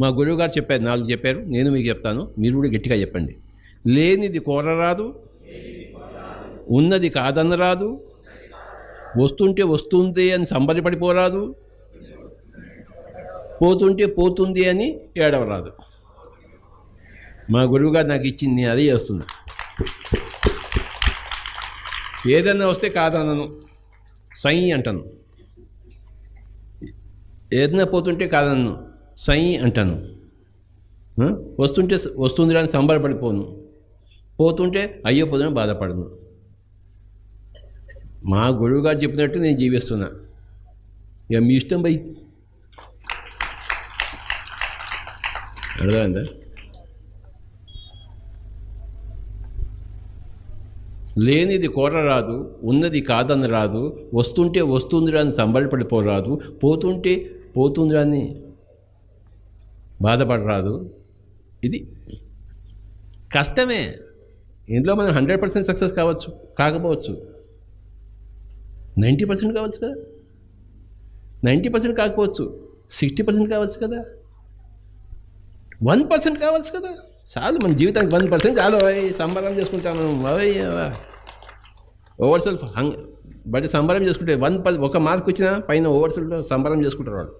మా గురువు గారు చెప్పారు నాలుగు చెప్పారు నేను మీకు చెప్తాను మీరు కూడా గట్టిగా చెప్పండి. లేనిది కోరరాదు ఉన్నది కాదనరాదు వస్తుంటే వస్తుంది అని సంబరపడిపోరాదు పోతుంటే పోతుంది అని ఏడవరాదు. మా గురువుగారు నాకు ఇచ్చింది నేను అదే చేస్తున్నా. ఏదన్నా వస్తే కాదనను సై అంటాను. ఏదైనా పోతుంటే కాదన్ను. సై అంటాను. వస్తుంటే వస్తుంది అని సంబరపడిపోను పోతుంటే అయ్యో పోదని బాధపడను. మా గురువుగారు చెప్పినట్టు నేను జీవిస్తున్నా. ఇక మీ ఇష్టం బై. అర్థమైందా? లేనిది కోరరాదు ఉన్నది కాదని రాదు వస్తుంటే వస్తుంది అని సంబరపడిపోరాదు పోతుంటే పోతుందిరా అని బాధపడరాదు. ఇది కష్టమే. ఇందులో మనం హండ్రెడ్ పర్సెంట్ సక్సెస్ కావచ్చు కాకపోవచ్చు. నైంటీ పర్సెంట్ కావచ్చు కదా? నైంటీ పర్సెంట్ కాకపోవచ్చు. సిక్స్టీ పర్సెంట్ కావచ్చు కదా? వన్ పర్సెంట్ కావచ్చు కదా? చాలు మన జీవితానికి వన్ పర్సెంట్ చాలు. అవి సంబరం చేసుకుంటాం మనం అవి ఓవర్ సెల్ఫ్ హంగ్ బట్ సంబరం చేసుకుంటే వన్ ఒక మార్క్ వచ్చినా పైన ఓవర్ సెల్ఫ్ సంబరం చేసుకుంటారు వాళ్ళు.